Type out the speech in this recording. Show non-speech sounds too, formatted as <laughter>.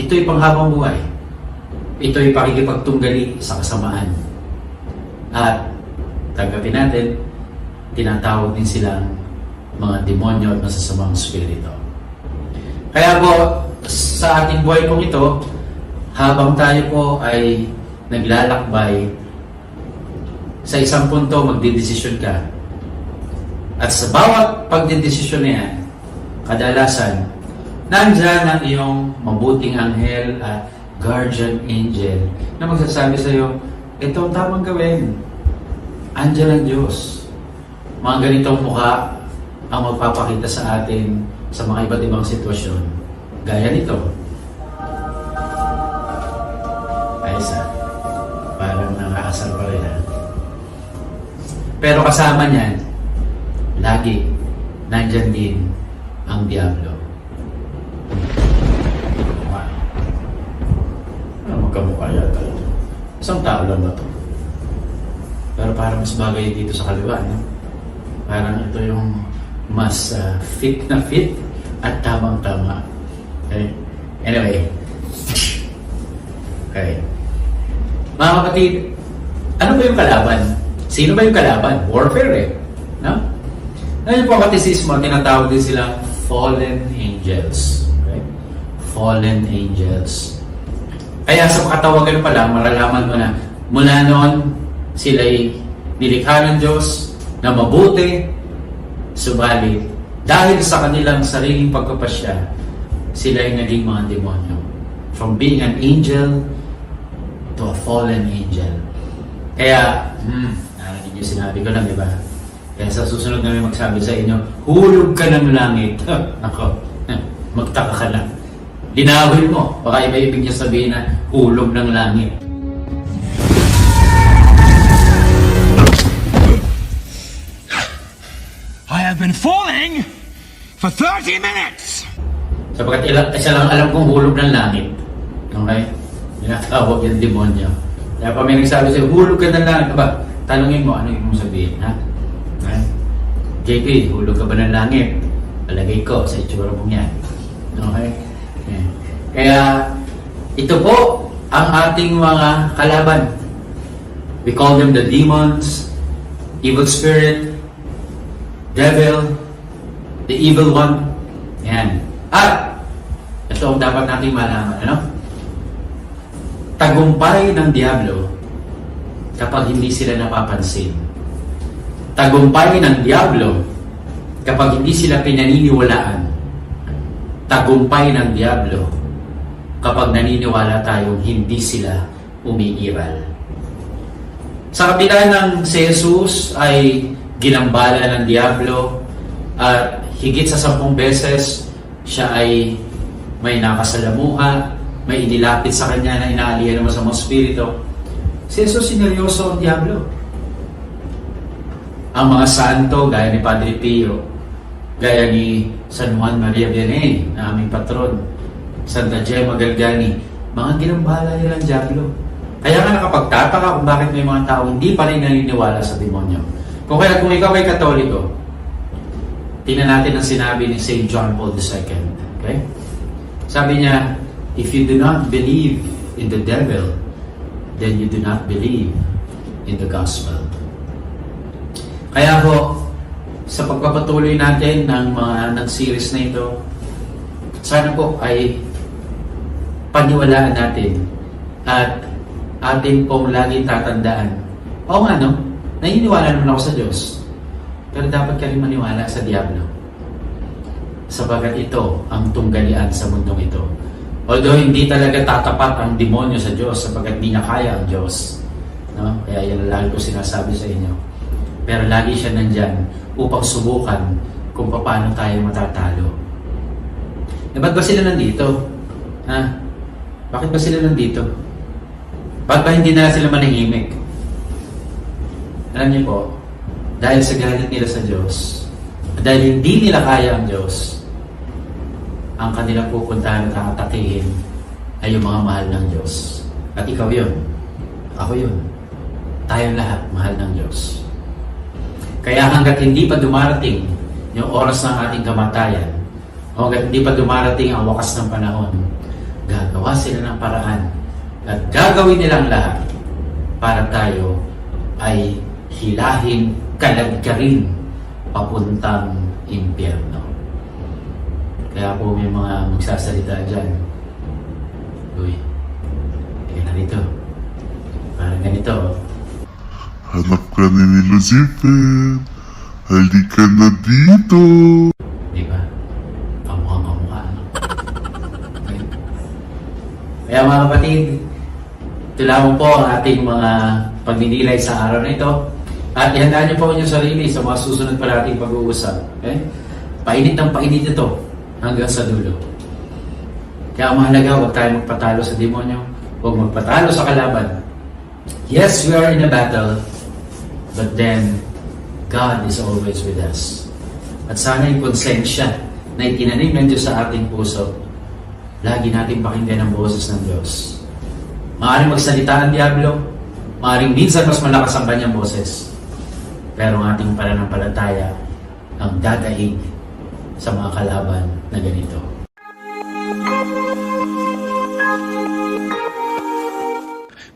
ito'y panghabang buhay. Ito'y pakikipagtunggali sa kasamaan. At tanggapin natin, tinatawag din silang mga demonyo at masasamang spirito. Kaya po, sa ating buhay pong ito, habang tayo po ay naglalakbay, sa isang punto magdidesisyon ka. At sa bawat pagdidesisyon na yan, kadalasan, nandyan ang iyong mabuting anghel at guardian angel na magsasabi sa iyo, ito ang tamang gawin. Andyan ang Diyos. Mga ganitong mukha ang magpapakita sa atin sa mga iba't ibang sitwasyon. Gaya nito. Ayos ah. Parang nakakasal pa rin ah. Pero kasama niyan, lagi, nandyan din ang Diablo. Magkamukha yata ito? Isang tao lang ba ito? Pero parang mas bagay dito sa kaliwa, no? Parang ito yung mas ah, fit na fit at tamang-tama. Okay? Anyway. <laughs> Okay. Mga kapatid, ano ba yung kalaban? Sino ba yung kalaban? Warfare eh. No? Ngayon po katisismo, tinatawag din silang fallen angels. Okay? Fallen angels. Kaya sa katawagan pa lang, malalaman mo na mula noon, sila'y nilikha ng Diyos na mabuti, subalit dahil sa kanilang sariling pagkapasya, sila'y naging mga demonyo. From being an angel to a fallen angel. Kaya, hmm, narinig niyo sinabi ko lang, di ba? Kaya sa susunod na may magsabi sa inyo, hulog ka ng langit. <laughs> Ako, magtaka ka lang. Linawin mo. Baka iba ibig niya sabihin na hulog ng langit. I have been falling for 30 minutes! Sapagkat ila, isa lang alam kong hulog ng langit. Okay? Tinatawag yung demonyo. Kaya pa may nagsabi sa'yo, hulog ka ng langit. Aba, tanungin mo, ano yung mong sabihin, ha? ha? JP, hulog ka ba ng langit? Palagay ko sa itsura mong yan. Okay? Kaya, ito po ang ating mga kalaban. We call them the demons, evil spirit, devil, the evil one. Yan. At, ito ang dapat nating malaman, ano? Tagumpay ng Diablo kapag hindi sila napapansin. Tagumpay ng Diablo kapag hindi sila pinaniniwalaan. Tagumpay ng Diablo kapag naniniwala tayong hindi sila umiiral. Sa kabila ng si Jesus ay ginambala ng Diablo at higit sa sampung beses siya ay may nakasalamuha, may inilapit sa kanya na inaalihan ng masamang spirito. Si Jesus sineryoso ang Diablo. Ang mga santo, gaya ni Padre Pio, gaya ni San Juan Maria Vianney, na aming patron, Santa Gemma Galgani, mga ginambala nila ang Diablo. Kaya nga nakapagtataka kung bakit may mga tao hindi pa rin naniniwala sa demonyo. Kung kaya kung ikaw ay katoliko, tingnan natin ang sinabi ni St. John Paul II. Okay? Sabi niya, if you do not believe in the devil, then you do not believe in the gospel. Kaya po, sa pagpapatuloy natin ng mga ng series na ito, sana po ay paniwalaan natin at atin pong laging tatandaan. Oo nga no, naniniwala naman ako sa Diyos. Pero dapat ka rin maniwala sa Diablo. Sabagat ito ang tunggalian sa mundong ito. Although hindi talaga tatapat ang demonyo sa Diyos sabagat di na kaya ang Diyos. No? Kaya yan lagi ko sinasabi sa inyo. Pero lagi siya nandyan upang subukan kung paano tayo matatalo. Ba sila nandito? Ha? Bakit ba sila nandito? Bakit ba hindi na sila manahimik? Alam niyo po, dahil sa galit nila sa Diyos, dahil hindi nila kaya ang Diyos, ang kanilang pupuntahan at atakihin ay yung mga mahal ng Diyos. At ikaw yun. Ako yun. Tayong lahat mahal ng Diyos. Kaya hanggat hindi pa dumarating yung oras ng ating kamatayan, o hanggat hindi pa dumarating ang wakas ng panahon, gagawa sila ng paraan at gagawin nilang lahat para tayo ay hilahin kalagkarin papuntang impyerno. Kaya po may mga magsasalita dyan. Uy, tingnan na rito. Parang ganito. Hanap ka ni Lucifer. Halika na dito. Di ba? Kamukha kamukha. Ano? Okay. Kaya mga kapatid, ito lamang po ang ating mga pagninilay sa araw na ito. At ihanda niyo po inyong sarili sa mga susunod pa nating pag-uusap. Okay? Painit ng painit ito hanggang sa dulo. Kaya ang mahalaga, huwag tayo magpatalo sa demonyo. Huwag magpatalo sa kalaban. Yes, we are in a battle. But then, God is always with us. At sana yung konsensya na itinanim ng sa ating puso, lagi natin pakinggan ang boses ng Diyos. Maaaring magsalita ang Diablo, maaaring minsan mas malakas ang kanyang boses, pero ang ating pananampalataya ang dadaig sa mga kalaban na ganito.